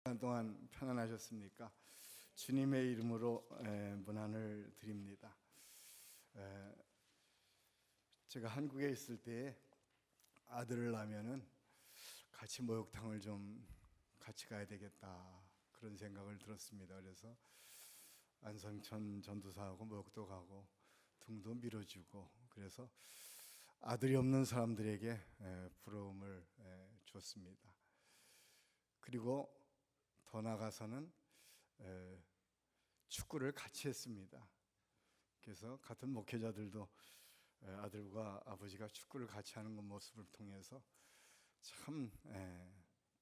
시간 동안 편안하셨습니까? 주님의 이름으로 에, 문안을 드립니다. 에, 제가 한국에 있을 때 아들을 낳으면은 같이 목욕탕을 좀 같이 가야 되겠다 그런 생각을 들었습니다. 그래서 안성천 전도사하고 목욕도 가고 등도 밀어주고 그래서 아들이 없는 사람들에게 에, 부러움을 에, 줬습니다. 그리고 더 나가서는 에, 축구를 같이 했습니다. 그래서 같은 목회자들도 에, 아들과 아버지가 축구를 같이 하는 그 모습을 통해서 참 에,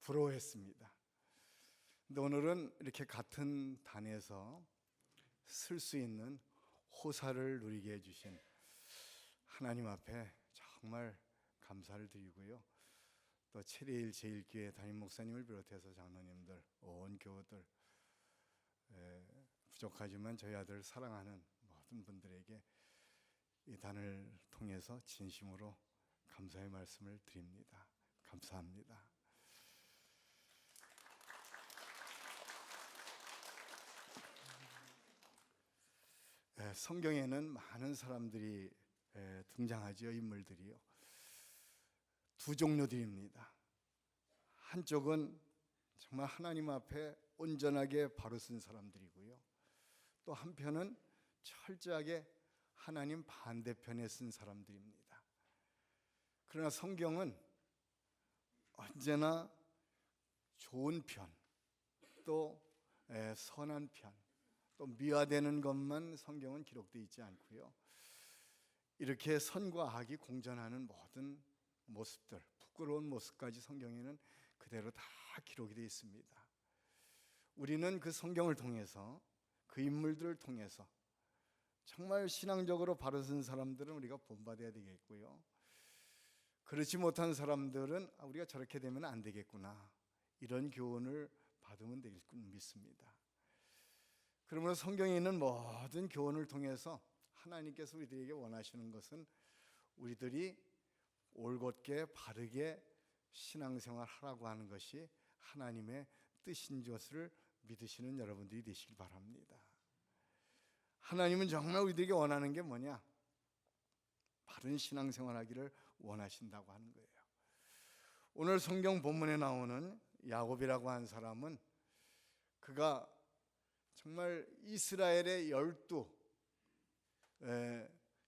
부러워했습니다. 근데 오늘은 이렇게 같은 단에서 쓸 수 있는 호사를 누리게 해주신 하나님 앞에 정말 감사를 드리고요. 또 체리일 제일교회 담임 목사님을 비롯해서 장로님들, 온 교우들 에, 부족하지만 저희 아들 사랑하는 모든 분들에게 이 단을 통해서 진심으로 감사의 말씀을 드립니다. 감사합니다. 에, 성경에는 많은 사람들이 에, 등장하지요 인물들이요. 두 종류들입니다. 한쪽은 정말 하나님 앞에 온전하게 바로 쓴 사람들이고요. 또 한편은 철저하게 하나님 반대편에 쓴 사람들입니다. 그러나 성경은 언제나 좋은 편, 또 에, 선한 편, 또 미화되는 것만 성경은 기록되어 있지 않고요. 이렇게 선과 악이 공존하는 모든 모습들, 부끄러운 모습까지 성경에는 그대로 다 기록이 되어 있습니다. 우리는 그 성경을 통해서 그 인물들을 통해서 정말 신앙적으로 바로 선 사람들은 우리가 본받아야 되겠고요. 그렇지 못한 사람들은 아, 우리가 저렇게 되면 안 되겠구나. 이런 교훈을 받으면 되겠군 믿습니다. 그러므로 성경에 있는 모든 교훈을 통해서 하나님께서 우리들에게 원하시는 것은 우리들이 올곧게 바르게 신앙생활 하라고 하는 것이 하나님의 뜻인 것을 믿으시는 여러분들이 되시길 바랍니다. 하나님은 정말 우리들에게 원하는 게 뭐냐? 바른 신앙생활 하기를 원하신다고 하는 거예요. 오늘 성경 본문에 나오는 야곱이라고 한 사람은 그가 정말 이스라엘의 열두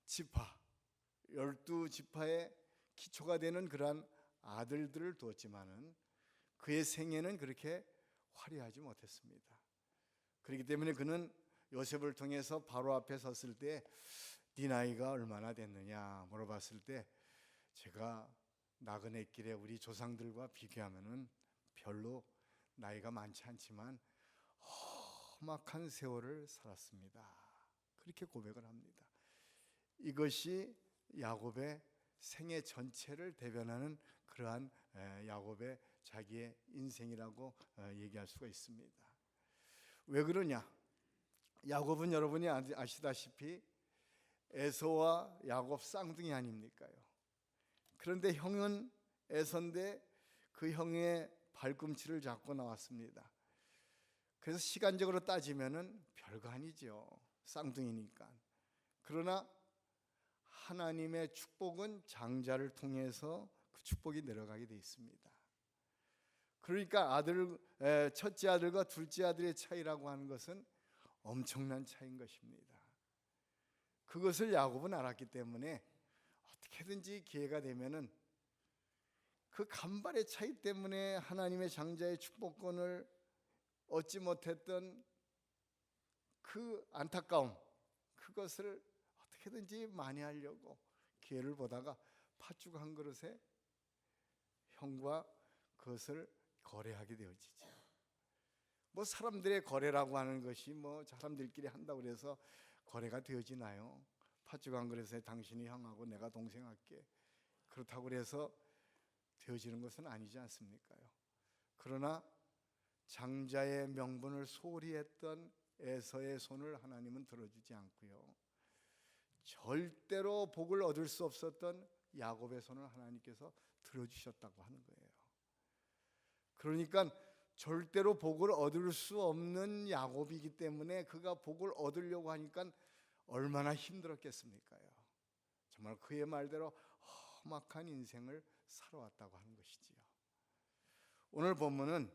지파, 열두 지파의 기초가 되는 그러한 아들들을 두었지만은 그의 생애는 그렇게 화려하지 못했습니다. 그렇기 때문에 그는 요셉을 통해서 바로 앞에 섰을 때 네 나이가 얼마나 됐느냐 물어봤을 때 제가 나그네 길에 우리 조상들과 비교하면은 별로 나이가 많지 않지만 험악한 세월을 살았습니다. 그렇게 고백을 합니다. 이것이 야곱의 생애 전체를 대변하는 그러한 야곱의 자기의 인생이라고 어, 얘기할 수가 있습니다. 왜 그러냐? 야곱은 여러분이 아시다시피 에서와 야곱 쌍둥이 아닙니까요? 그런데 형은 에서인데 그 형의 발꿈치를 잡고 나왔습니다. 그래서 시간적으로 따지면은 별거 아니죠. 쌍둥이니까. 그러나 하나님의 축복은 장자를 통해서 그 축복이 내려가게 돼 있습니다. 그러니까 아들 첫째 아들과 둘째 아들의 차이라고 하는 것은 엄청난 차이인 것입니다. 그것을 야곱은 알았기 때문에 어떻게든지 기회가 되면은 그 간발의 차이 때문에 하나님의 장자의 축복권을 얻지 못했던 그 안타까움 그것을 어떻게든지 많이 하려고 기회를 보다가 팥죽 한 그릇에 형과 그것을 거래하게 되어지죠. 뭐 사람들의 거래라고 하는 것이 뭐 사람들끼리 한다고 그래서 거래가 되어지나요? 팥죽 한 그릇에 당신이 형하고 내가 동생 할게. 그렇다고 그래서 되어지는 것은 아니지 않습니까요? 그러나 장자의 명분을 소홀히 했던 에서의 손을 하나님은 들어주지 않고요. 절대로 복을 얻을 수 없었던 야곱의 손을 하나님께서 들어주셨다고 하는 거예요. 그러니까 절대로 복을 얻을 수 없는 야곱이기 때문에 그가 복을 얻으려고 하니까 얼마나 힘들었겠습니까요. 정말 그의 말대로 험악한 인생을 살아왔다고 하는 것이지요. 오늘 본문은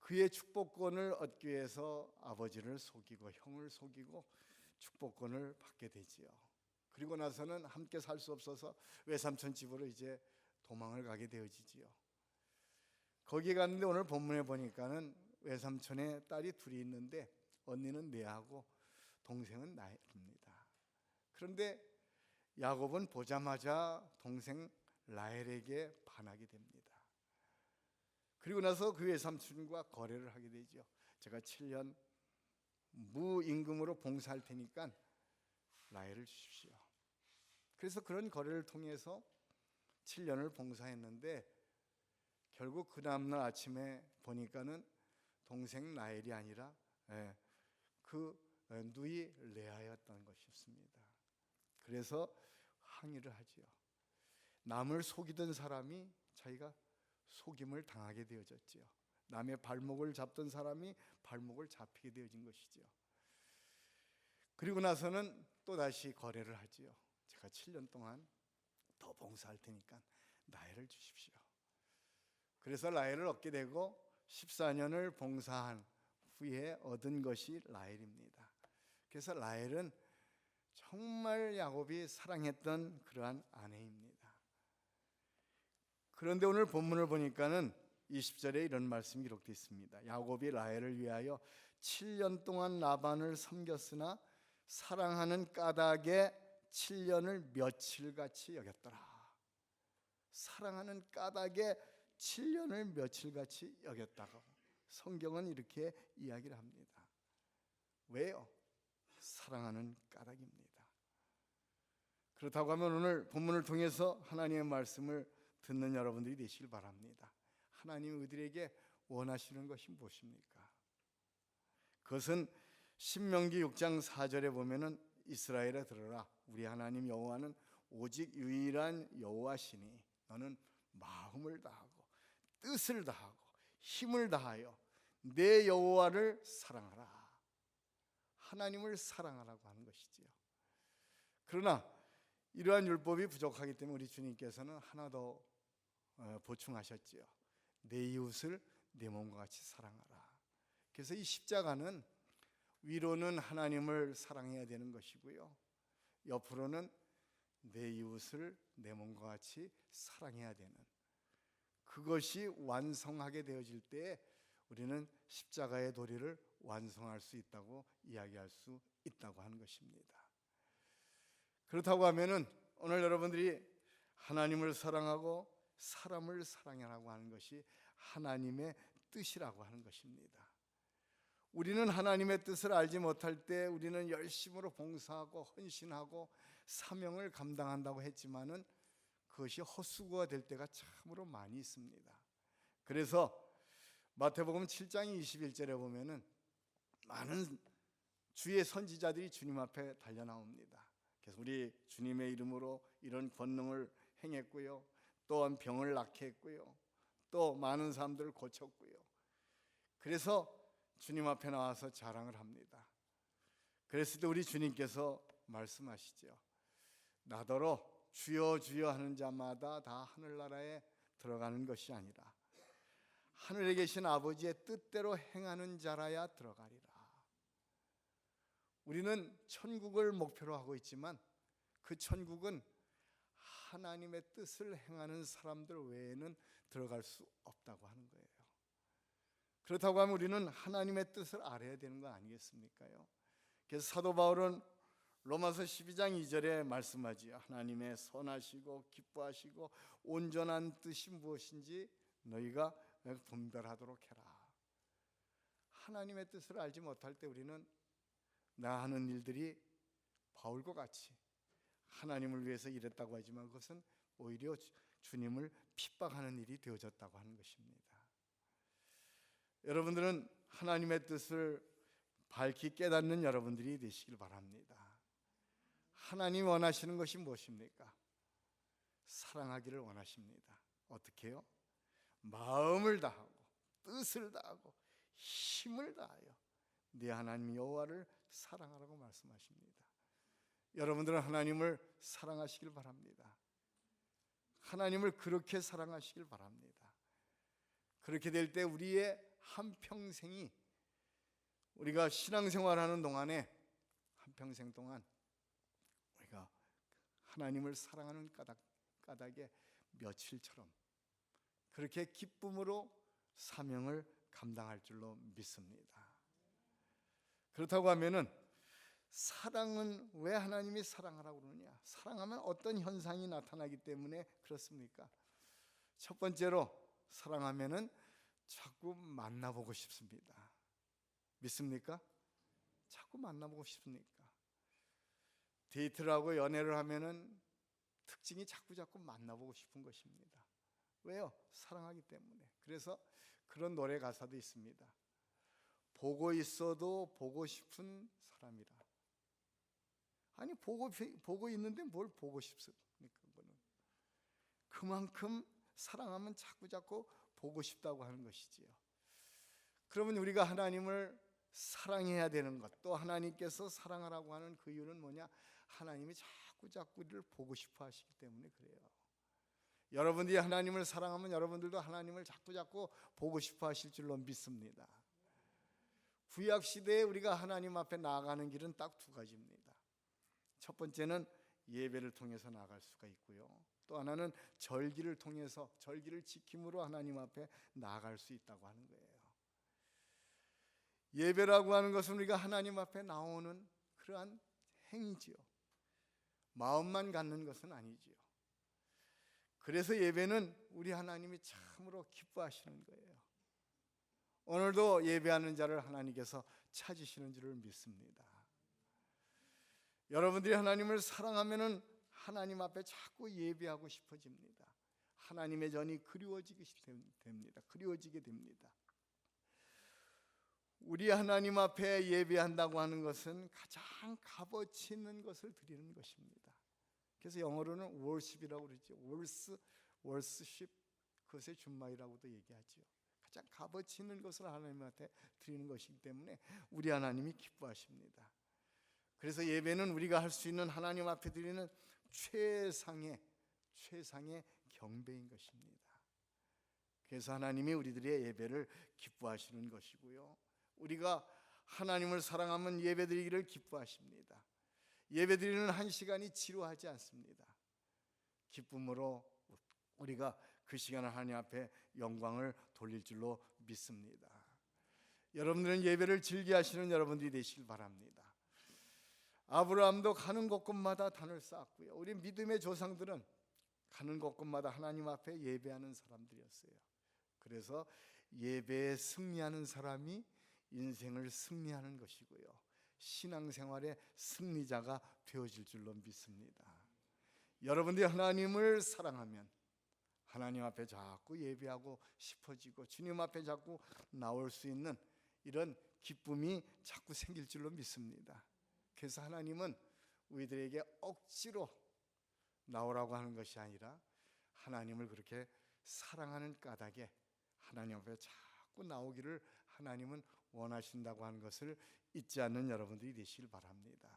그의 축복권을 얻기 위해서 아버지를 속이고 형을 속이고 축복권을 받게 되지요. 그리고 나서는 함께 살 수 없어서 외삼촌 집으로 이제 도망을 가게 되어지지요. 거기 갔는데 오늘 본문에 보니까는 외삼촌의 딸이 둘이 있는데 언니는 내하고 동생은 나입니다. 그런데 야곱은 보자마자 동생 라헬에게 반하게 됩니다. 그리고 나서 그 외삼촌과 거래를 하게 되죠. 제가 7년 무임금으로 봉사할 테니까 라헬을 주십시오. 그래서 그런 거래를 통해서 7년을 봉사했는데 결국 그 다음날 아침에 보니까는 동생 라헬이 아니라 예, 그 누이 레아였던 것이었습니다. 그래서 항의를 하지요. 남을 속이던 사람이 자기가 속임을 당하게 되어졌지요. 남의 발목을 잡던 사람이 발목을 잡히게 되어진 것이지요. 그리고 나서는 또 다시 거래를 하지요. 제가 7년 동안 더 봉사할 테니까 나이를 주십시오. 그래서 라헬을 얻게 되고 14년을 봉사한 후에 얻은 것이 라헬입니다. 그래서 라헬은 정말 야곱이 사랑했던 그러한 아내입니다. 그런데 오늘 본문을 보니까는 20절에 이런 말씀이 기록되어 있습니다. 야곱이 라헬을 위하여 7년 동안 라반을 섬겼으나 사랑하는 까닭에 7년을 며칠같이 여겼더라. 사랑하는 까닭에 7년을 며칠같이 여겼다고 성경은 이렇게 이야기를 합니다. 왜요? 사랑하는 까닭입니다. 그렇다고 하면 오늘 본문을 통해서 하나님의 말씀을 듣는 여러분들이 되시길 바랍니다. 하나님 우리에게 원하시는 것이 무엇입니까? 그것은 신명기 6장 4절에 보면은 이스라엘에 들어라 우리 하나님 여호와는 오직 유일한 여호와시니 너는 마음을 다하고 뜻을 다하고 힘을 다하여 내 여호와를 사랑하라. 하나님을 사랑하라고 하는 것이지요. 그러나 이러한 율법이 부족하기 때문에 우리 주님께서는 하나 더 어, 보충하셨지요. 내 이웃을 내 몸과 같이 사랑하라. 그래서 이 십자가는 위로는 하나님을 사랑해야 되는 것이고요. 옆으로는 내 이웃을 내 몸과 같이 사랑해야 되는 그것이 완성하게 되어질 때 우리는 십자가의 도리를 완성할 수 있다고 이야기할 수 있다고 하는 것입니다. 그렇다고 하면은 오늘 여러분들이 하나님을 사랑하고 사람을 사랑하라고 하는 것이 하나님의 뜻이라고 하는 것입니다. 우리는 하나님의 뜻을 알지 못할 때 우리는 열심으로 봉사하고 헌신하고 사명을 감당한다고 했지만은 그것이 헛수고가 될 때가 참으로 많이 있습니다. 그래서 마태복음 7장 21절에 보면은 많은 주의 선지자들이 주님 앞에 달려 나옵니다. 그래서 우리 주님의 이름으로 이런 권능을 행했고요. 또한 병을 낫게 했고요. 또 많은 사람들을 고쳤고요. 그래서 주님 앞에 나와서 자랑을 합니다. 그랬을 때 우리 주님께서 말씀하시죠. 나더러 주여 주여 하는 자마다 다 하늘나라에 들어가는 것이 아니라 하늘에 계신 아버지의 뜻대로 행하는 자라야 들어가리라. 우리는 천국을 목표로 하고 있지만 그 천국은 하나님의 뜻을 행하는 사람들 외에는 들어갈 수 없다고 하는 거예요. 그렇다고 하면 우리는 하나님의 뜻을 알아야 되는 거 아니겠습니까요? 그래서 사도 바울은 로마서 12장 2절에 말씀하지요. 하나님의 선하시고 기뻐하시고 온전한 뜻이 무엇인지 너희가 분별하도록 해라. 하나님의 뜻을 알지 못할 때 우리는 나 하는 일들이 바울과 같이 하나님을 위해서 일했다고 하지만 그것은 오히려 주님을 핍박하는 일이 되어졌다고 하는 것입니다. 여러분들은 하나님의 뜻을 밝히 깨닫는 여러분들이 되시길 바랍니다. 하나님 원하시는 것이 무엇입니까? 사랑하기를 원하십니다. 어떻게요? 마음을 다하고 뜻을 다하고 힘을 다하여 네 하나님 여호와를 사랑하라고 말씀하십니다. 여러분들은 하나님을 사랑하시길 바랍니다. 하나님을 그렇게 사랑하시길 바랍니다. 그렇게 될 때 우리의 한 평생이 우리가 신앙생활하는 동안에 한 평생 동안 우리가 하나님을 사랑하는 까닭 까닭에 며칠처럼 그렇게 기쁨으로 사명을 감당할 줄로 믿습니다. 그렇다고 하면은 사랑은 왜 하나님이 사랑하라고 그러느냐? 사랑하면 어떤 현상이 나타나기 때문에 그렇습니까? 첫 번째로 사랑하면은 자꾸 만나보고 싶습니다. 믿습니까? 자꾸 만나보고 싶습니까? 데이트를 하고 연애를 하면은 특징이 자꾸 자꾸 만나보고 싶은 것입니다. 왜요? 사랑하기 때문에. 그래서 그런 노래 가사도 있습니다. 보고 있어도 보고 싶은 사람이라. 아니 보고 보고 있는데 뭘 보고 싶습니까? 그거는 그만큼 사랑하면 자꾸 자꾸 보고 싶다고 하는 것이지요. 그러면 우리가 하나님을 사랑해야 되는 것, 또 하나님께서 사랑하라고 하는 그 이유는 뭐냐? 하나님이 자꾸 자꾸 우리를 보고 싶어 하시기 때문에 그래요. 여러분들이 하나님을 사랑하면 여러분들도 하나님을 자꾸 자꾸 보고 싶어 하실 줄로 믿습니다. 구약 시대에 우리가 하나님 앞에 나아가는 길은 딱 두 가지입니다. 첫 번째는 예배를 통해서 나아갈 수가 있고요. 또 하나는 절기를 통해서 절기를 지킴으로 하나님 앞에 나아갈 수 있다고 하는 거예요. 예배라고 하는 것은 우리가 하나님 앞에 나오는 그러한 행위지요. 마음만 갖는 것은 아니지요. 그래서 예배는 우리 하나님이 참으로 기뻐하시는 거예요. 오늘도 예배하는 자를 하나님께서 찾으시는 줄을 믿습니다. 여러분들이 하나님을 사랑하면은 하나님 앞에 자꾸 예배하고 싶어집니다. 하나님의 전이 그리워지게 됩니다. 그리워지게 됩니다. 우리 하나님 앞에 예배한다고 하는 것은 가장 값어치 있는 것을 드리는 것입니다. 그래서 영어로는 worship이라고 그러죠. worth, worship 그것의 준마이라고도 얘기하죠. 가장 값어치 있는 것을 하나님한테 드리는 것이기 때문에 우리 하나님이 기뻐하십니다. 그래서 예배는 우리가 할 수 있는 하나님 앞에 드리는 최상의 최상의 경배인 것입니다. 그래서 하나님이 우리들의 예배를 기뻐하시는 것이고요. 우리가 하나님을 사랑하면 예배드리기를 기뻐하십니다. 예배드리는 한 시간이 지루하지 않습니다. 기쁨으로 우리가 그 시간을 하나님 앞에 영광을 돌릴 줄로 믿습니다. 여러분들은 예배를 즐겨 하시는 여러분들이 되시길 바랍니다. 아브라함도 가는 곳곳마다 단을 쌓았고요. 우리 믿음의 조상들은 가는 곳곳마다 하나님 앞에 예배하는 사람들이었어요. 그래서 예배에 승리하는 사람이 인생을 승리하는 것이고요. 신앙생활의 승리자가 되어질 줄로 믿습니다. 여러분들이 하나님을 사랑하면 하나님 앞에 자꾸 예배하고 싶어지고 주님 앞에 자꾸 나올 수 있는 이런 기쁨이 자꾸 생길 줄로 믿습니다. 그래서 하나님은 우리들에게 억지로 나오라고 하는 것이 아니라 하나님을 그렇게 사랑하는 까닭에 하나님 앞에 자꾸 나오기를 하나님은 원하신다고 하는 것을 잊지 않는 여러분들이 되시길 바랍니다.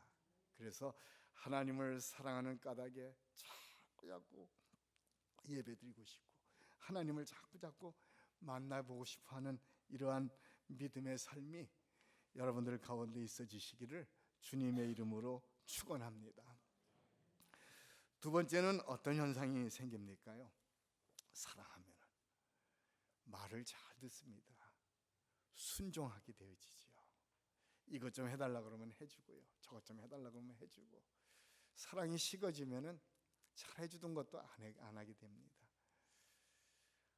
그래서 하나님을 사랑하는 까닭에 자꾸 자꾸 예배드리고 싶고 하나님을 자꾸 자꾸 만나보고 싶어하는 이러한 믿음의 삶이 여러분들 가운데 있어지시기를 주님의 이름으로 축원합니다. 두 번째는 어떤 현상이 생깁니까요? 사랑하면 말을 잘 듣습니다. 순종하게 되어지지요. 이것 좀 해달라 그러면 해주고요. 저것 좀 해달라 그러면 해주고 사랑이 식어지면은 잘 해주던 것도 안, 해, 안 하게 됩니다.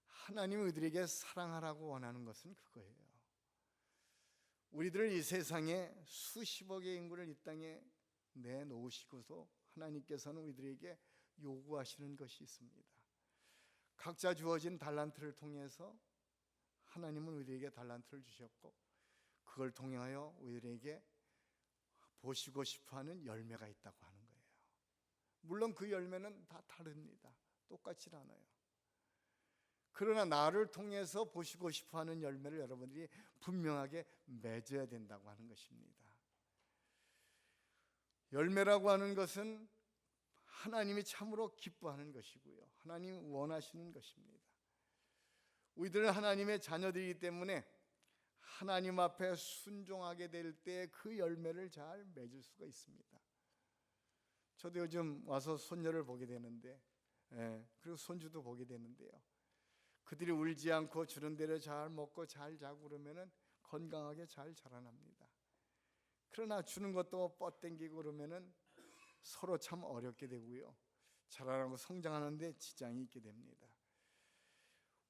하나님 우리들에게 사랑하라고 원하는 것은 그거예요. 우리들을 이 세상에 수십억의 인구를 이 땅에 내놓으시고서 하나님께서는 우리들에게 요구하시는 것이 있습니다. 각자 주어진 달란트를 통해서 하나님은 우리에게 달란트를 주셨고 그걸 통하여 우리에게 보시고 싶어하는 열매가 있다고 하는 거예요. 물론 그 열매는 다 다릅니다. 똑같지 않아요. 그러나 나를 통해서 보시고 싶어 하는 열매를 여러분들이 분명하게 맺어야 된다고 하는 것입니다. 열매라고 하는 것은 하나님이 참으로 기뻐하는 것이고요. 하나님 원하시는 것입니다. 우리들은 하나님의 자녀들이기 때문에 하나님 앞에 순종하게 될 때 그 열매를 잘 맺을 수가 있습니다. 저도 요즘 와서 손녀를 보게 되는데, 예, 그리고 손주도 보게 되는데요. 그들이 울지 않고 주는 대로 잘 먹고 잘 자고 그러면은 건강하게 잘 자라납니다. 그러나 주는 것도 뻗땡기고 그러면은 서로 참 어렵게 되고요. 자라나고 성장하는데 지장이 있게 됩니다.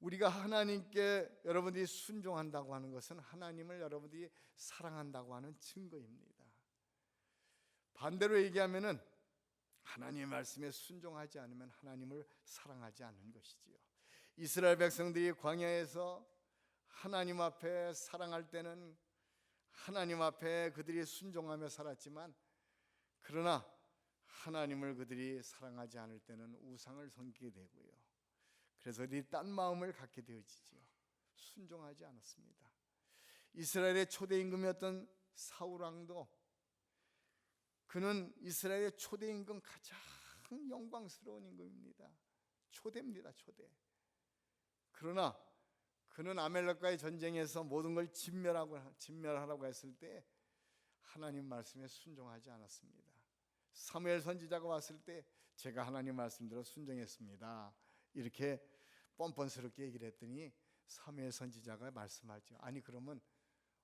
우리가 하나님께 여러분들이 순종한다고 하는 것은 하나님을 여러분들이 사랑한다고 하는 증거입니다. 반대로 얘기하면은 하나님의 말씀에 순종하지 않으면 하나님을 사랑하지 않는 것이지요. 이스라엘 백성들이 광야에서 하나님 앞에 사랑할 때는 하나님 앞에 그들이 순종하며 살았지만 그러나 하나님을 그들이 사랑하지 않을 때는 우상을 섬기게 되고요. 그래서 그들이 딴 마음을 갖게 되어지지요. 순종하지 않았습니다. 이스라엘의 초대 임금이었던 사울 왕도 그는 이스라엘의 초대 임금 가장 영광스러운 임금입니다. 초대입니다, 초대. 그러나 그는 아멜렉과의 전쟁에서 모든 걸 진멸하고 진멸하라고 했을 때 하나님 말씀에 순종하지 않았습니다. 사무엘 선지자가 왔을 때 제가 하나님 말씀대로 순종했습니다. 이렇게 뻔뻔스럽게 얘기를 했더니 사무엘 선지자가 말씀하죠. 아니 그러면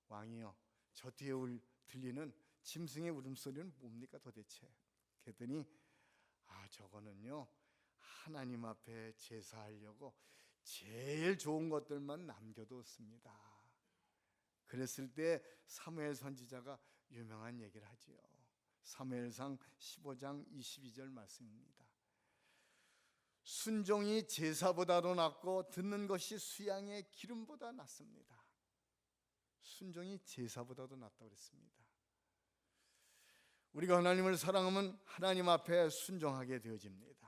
왕이요 저 뒤에 울 들리는 짐승의 울음소리는 뭡니까 도대체? 그랬더니 아 저거는요 하나님 앞에 제사하려고 제일 좋은 것들만 남겨뒀습니다. 그랬을 때 사무엘 선지자가 유명한 얘기를 하지요. 사무엘상 15장 22절 말씀입니다. 순종이 제사보다도 낫고 듣는 것이 수양의 기름보다 낫습니다. 순종이 제사보다도 낫다고 그랬습니다. 우리가 하나님을 사랑하면 하나님 앞에 순종하게 되어집니다.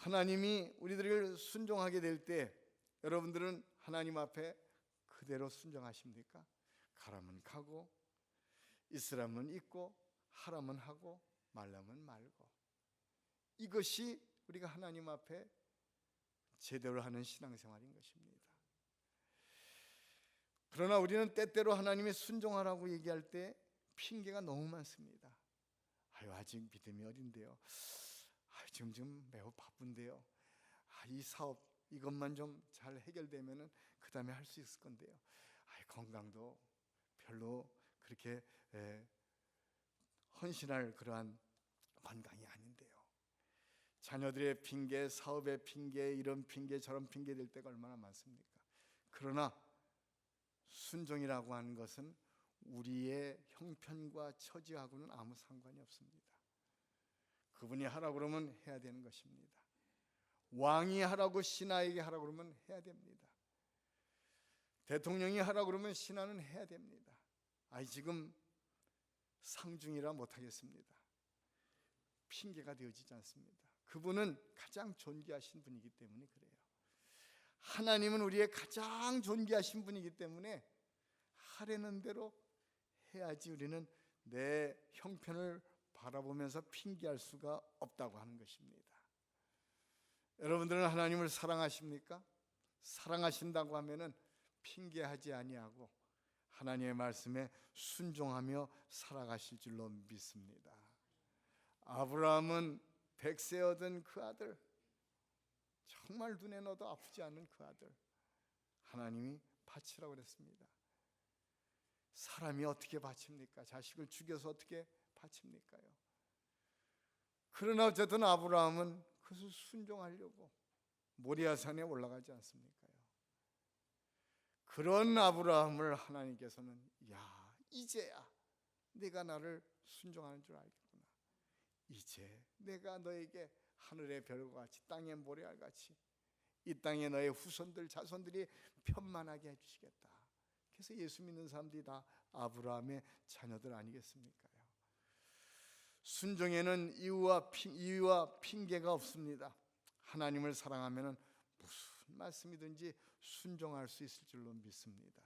하나님이 우리들을 순종하게 될 때 여러분들은 하나님 앞에 그대로 순종하십니까? 가라면 가고 있으라면 있고 하라면 하고 말라면 말고 이것이 우리가 하나님 앞에 제대로 하는 신앙생활인 것입니다. 그러나 우리는 때때로 하나님의 순종하라고 얘기할 때 핑계가 너무 많습니다. 아유 아직 믿음이 어린데요. 아, 지금 좀 매우 바쁜데요. 아, 이 사업 이것만 좀 잘 해결되면은 그 다음에 할 수 있을 건데요. 아, 건강도 별로 그렇게 에, 헌신할 그러한 건강이 아닌데요. 자녀들의 핑계, 사업의 핑계, 이런 핑계, 저런 핑계 될 때가 얼마나 많습니까? 그러나 순종이라고 하는 것은 우리의 형편과 처지하고는 아무 상관이 없습니다. 그분이 하라고 그러면 해야 되는 것입니다. 왕이 하라고 신하에게 하라고 그러면 해야 됩니다. 대통령이 하라고 그러면 신하는 해야 됩니다. 아이 지금 상중이라 못하겠습니다. 핑계가 되어지지 않습니다. 그분은 가장 존귀하신 분이기 때문에 그래요. 하나님은 우리의 가장 존귀하신 분이기 때문에 하려는 대로 해야지 우리는 내 형편을 바라보면서 핑계할 수가 없다고 하는 것입니다. 여러분들은 하나님을 사랑하십니까? 사랑하신다고 하면은 핑계하지 아니하고 하나님의 말씀에 순종하며 살아가실 줄로 믿습니다. 아브라함은 백세 얻은 그 아들 정말 눈에 넣어도 아프지 않은 그 아들 하나님이 바치라고 그랬습니다. 사람이 어떻게 바칩니까? 자식을 죽여서 어떻게 바칩니까요? 그러나 어쨌든 아브라함은 그것을 순종하려고 모리아산에 올라가지 않습니까요? 그런 아브라함을 하나님께서는 야 이제야 내가 나를 순종하는 줄 알겠구나. 이제 내가 너에게 하늘의 별과 같이 땅의 모래알 같이 이 땅에 너의 후손들 자손들이 편만하게 해주시겠다. 그래서 예수 믿는 사람들이 다 아브라함의 자녀들 아니겠습니까요? 순종에는 이유와 핑, 이유와 핑계가 없습니다. 하나님을 사랑하면은 말씀이든지 순종할 수 있을 줄로 믿습니다.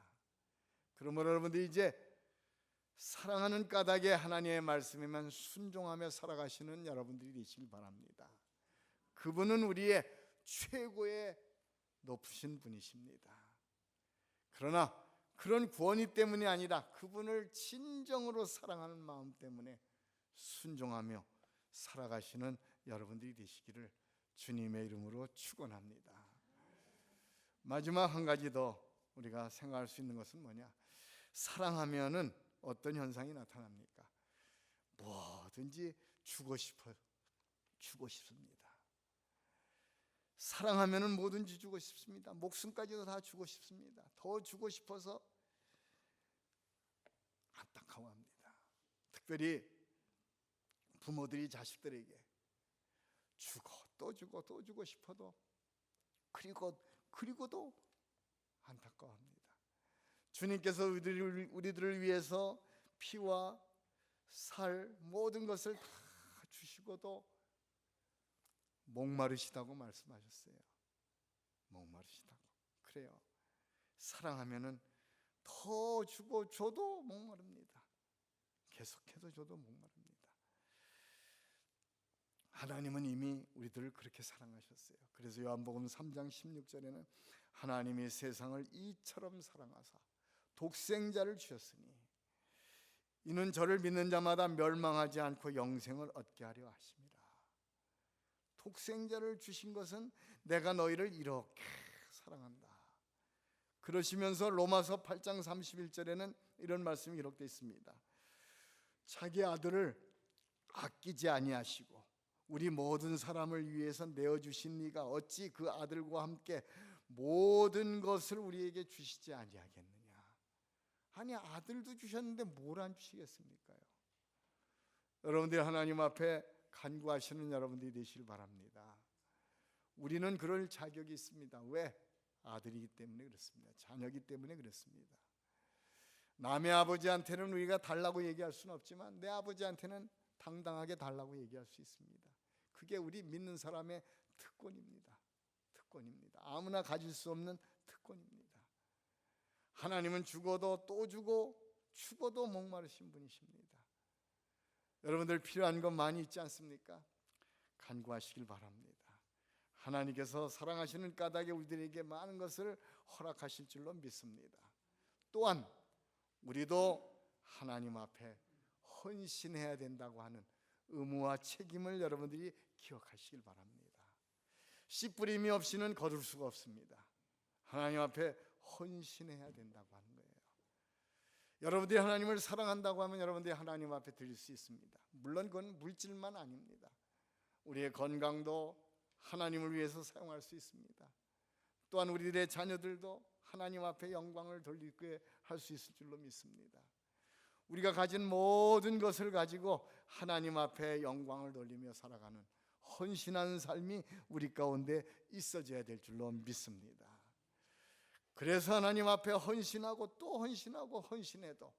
그러므로 여러분들이 이제 사랑하는 까닭에 하나님의 말씀에만 순종하며 살아가시는 여러분들이 되시길 바랍니다. 그분은 우리의 최고의 높으신 분이십니다. 그러나 그런 구원이 때문이 아니라 그분을 진정으로 사랑하는 마음 때문에 순종하며 살아가시는 여러분들이 되시기를 주님의 이름으로 축원합니다. 마지막 한 가지 더 우리가 생각할 수 있는 것은 뭐냐? 사랑하면은 어떤 현상이 나타납니까? 뭐든지 주고 싶어 주고 싶습니다. 사랑하면은 뭐든지 주고 싶습니다. 목숨까지도 다 주고 싶습니다. 더 주고 싶어서 안타까워합니다. 특별히 부모들이 자식들에게 주고 또 주고 또 주고 싶어도 그리고 그리고도 안타까워합니다. 주님께서 우리들을, 우리들을 위해서 피와 살 모든 것을 다 주시고도 목마르시다고 말씀하셨어요. 목마르시다고. 그래요. 사랑하면은 더 주고 줘도 목마릅니다. 계속해서 줘도 목마릅니다. 하나님은 이미 우리들을 그렇게 사랑하셨어요. 그래서 요한복음 3장 16절에는 하나님이 세상을 이처럼 사랑하사 독생자를 주셨으니 이는 저를 믿는 자마다 멸망하지 않고 영생을 얻게 하려 하심이라. 독생자를 주신 것은 내가 너희를 이렇게 사랑한다. 그러시면서 로마서 8장 31절에는 이런 말씀이 기록되어 있습니다. 자기 아들을 아끼지 아니하시고 우리 모든 사람을 위해서 내어 주신 이가 어찌 그 아들과 함께 모든 것을 우리에게 주시지 아니하겠느냐? 아니 아들도 주셨는데 뭘 안 주시겠습니까요? 여러분들이 하나님 앞에 간구하시는 여러분들이 되시길 바랍니다. 우리는 그럴 자격이 있습니다. 왜? 아들이기 때문에 그렇습니다. 자녀이기 때문에 그렇습니다. 남의 아버지한테는 우리가 달라고 얘기할 수는 없지만 내 아버지한테는 당당하게 달라고 얘기할 수 있습니다. 그게 우리 믿는 사람의 특권입니다. 특권입니다. 아무나 가질 수 없는 특권입니다. 하나님은 죽어도 또 주고 죽어도 목마르신 분이십니다. 여러분들 필요한 것 많이 있지 않습니까? 간구하시길 바랍니다. 하나님께서 사랑하시는 까닭에 우리들에게 많은 것을 허락하실 줄로 믿습니다. 또한 우리도 하나님 앞에 헌신해야 된다고 하는 의무와 책임을 여러분들이 기억하시길 바랍니다. 씨 뿌림이 없이는 거둘 수가 없습니다. 하나님 앞에 헌신해야 된다고 하는 거예요. 여러분들이 하나님을 사랑한다고 하면 여러분들이 하나님 앞에 드릴 수 있습니다. 물론 그건 물질만 아닙니다. 우리의 건강도 하나님을 위해서 사용할 수 있습니다. 또한 우리들의 자녀들도 하나님 앞에 영광을 돌리게 할 수 있을 줄로 믿습니다. 우리가 가진 모든 것을 가지고 하나님 앞에 영광을 돌리며 살아가는 헌신한 삶이 우리 가운데 있어져야 될 줄로 믿습니다. 그래서 하나님 앞에 헌신하고 또 헌신하고 헌신해도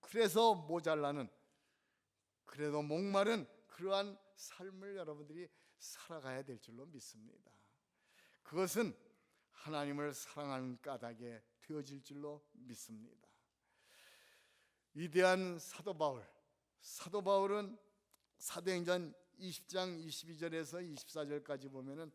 그래서 모자라는 그래도 목마른 그러한 삶을 여러분들이 살아가야 될 줄로 믿습니다. 그것은 하나님을 사랑하는 까닭에 되어질 줄로 믿습니다. 위대한 사도 바울, 사도 바울은 사도행전 20장 22절에서 24절까지 보면은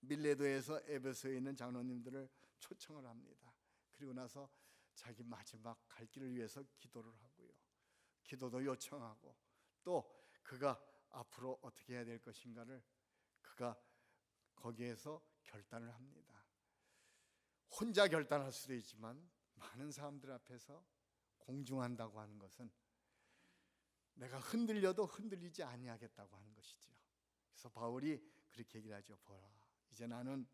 밀레도에서 에베소에 있는 장로님들을 초청을 합니다. 그리고 나서 자기 마지막 갈 길을 위해서 기도를 하고요. 기도도 요청하고 또 그가 앞으로 어떻게 해야 될 것인가를 그가 거기에서 결단을 합니다. 혼자 결단할 수도 있지만 많은 사람들 앞에서 공중한다고 하는 것은 내가 흔들려도 흔들리지 아니하겠다고 하는 것이죠. 그래서 바울이 그렇게 얘기를 하죠. 보라, 이제 나는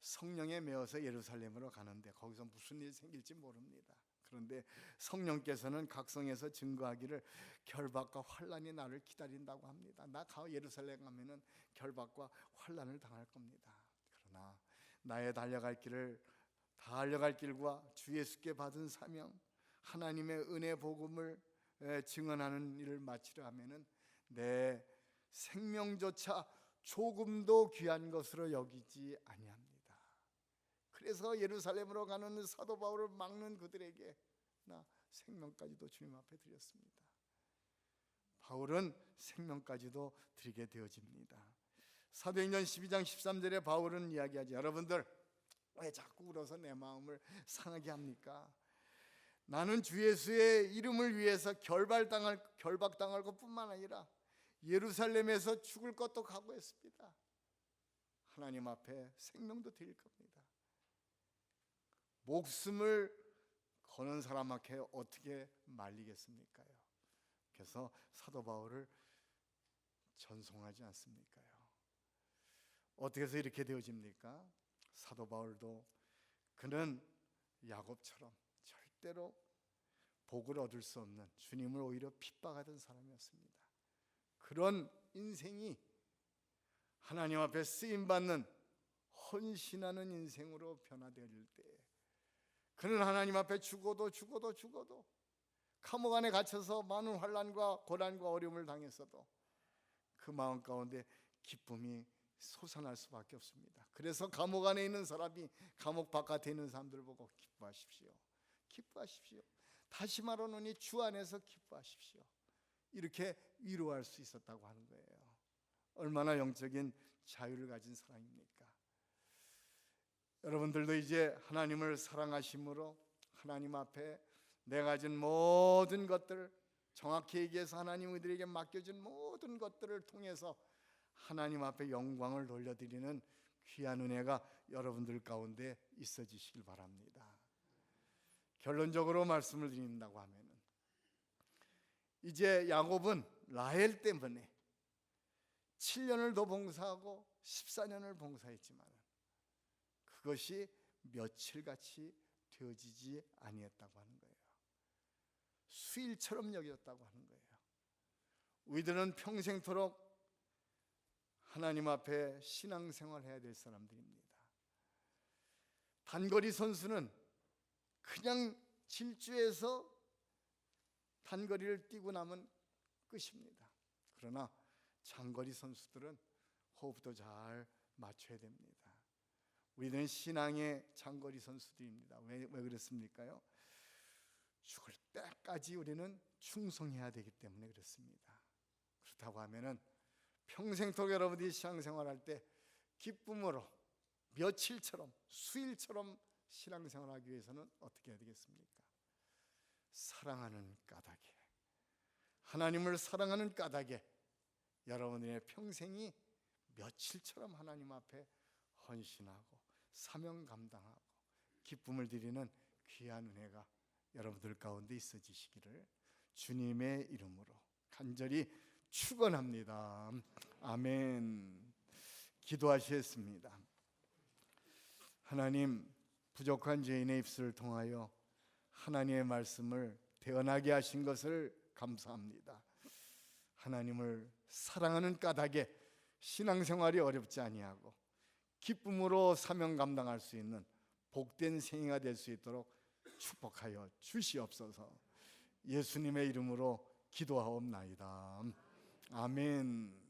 성령에 매어서 예루살렘으로 가는데 거기서 무슨 일이 생길지 모릅니다. 그런데 성령께서는 각성에서 증거하기를 결박과 환란이 나를 기다린다고 합니다. 나 예루살렘 가면은 결박과 환란을 당할 겁니다. 그러나 나의 달려갈 길을 달려갈 길과 주 예수께 받은 사명, 하나님의 은혜 복음을 증언하는 일을 마치려 하면은 내 생명조차 조금도 귀한 것으로 여기지 아니합니다. 그래서 예루살렘으로 가는 사도 바울을 막는 그들에게 나 생명까지도 주님 앞에 드렸습니다. 바울은 생명까지도 드리게 되어집니다. 사도행전 12장 13절에 바울은 이야기하지 여러분들 왜 자꾸 울어서 내 마음을 상하게 합니까? 나는 주 예수의 이름을 위해서 결발당할 결박당할 것뿐만 아니라 예루살렘에서 죽을 것도 각오했습니다. 하나님 앞에 생명도 드릴 겁니다. 목숨을 거는 사람에게 어떻게 말리겠습니까요? 그래서 사도 바울을 전송하지 않습니까요? 어떻게 해서 이렇게 되어집니까? 사도 바울도 그는 야곱처럼 절대로 복을 얻을 수 없는 주님을 오히려 핍박하던 사람이었습니다. 그런 인생이 하나님 앞에 쓰임 받는 헌신하는 인생으로 변화될 때 그는 하나님 앞에 죽어도 죽어도 죽어도 감옥 안에 갇혀서 많은 환란과 고난과 어려움을 당했어도 그 마음 가운데 기쁨이 솟아날 수밖에 없습니다. 그래서 감옥 안에 있는 사람이 감옥 바깥에 있는 사람들 보고 기뻐하십시오. 기뻐하십시오. 다시 말하노니 주 안에서 기뻐하십시오. 이렇게 위로할 수 있었다고 하는 거예요. 얼마나 영적인 자유를 가진 사람입니까? 여러분들도 이제 하나님을 사랑하심으로 하나님 앞에 내가 가진 모든 것들 정확히 얘기해서 하나님 우리들에게 맡겨준 모든 것들을 통해서 하나님 앞에 영광을 돌려드리는 귀한 은혜가 여러분들 가운데 있어지시길 바랍니다. 결론적으로 말씀을 드린다고 하면은 이제 야곱은 라헬 때문에 7년을 더 봉사하고 14년을 봉사했지만 그것이 며칠같이 되어지지 아니했다고 하는 거예요. 수일처럼 여겼다고 하는 거예요. 우리들은 평생토록 하나님 앞에 신앙생활 해야 될 사람들입니다. 단거리 선수는 그냥 질주해서 단거리를 뛰고 나면 끝입니다. 그러나 장거리 선수들은 호흡도 잘 맞춰야 됩니다. 우리는 신앙의 장거리 선수들입니다. 왜, 왜 그렇습니까요? 죽을 때까지 우리는 충성해야 되기 때문에 그렇습니다. 그렇다고 하면은 평생토록 여러분들이 신앙생활할 때 기쁨으로 며칠처럼 수일처럼 신앙생활하기 위해서는 어떻게 해야 되겠습니까? 사랑하는 까닭에 하나님을 사랑하는 까닭에 여러분의 평생이 며칠처럼 하나님 앞에 헌신하고 사명 감당하고 기쁨을 드리는 귀한 은혜가 여러분들 가운데 있어지시기를 주님의 이름으로 간절히 축원합니다. 아멘. 기도하시겠습니다. 하나님 부족한 죄인의 입술을 통하여 하나님의 말씀을 대언하게 하신 것을 감사합니다. 하나님을 사랑하는 까닭에 신앙생활이 어렵지 아니하고 기쁨으로 사명 감당할 수 있는 복된 생애가 될 수 있도록 축복하여 주시옵소서. 예수님의 이름으로 기도하옵나이다. 아멘.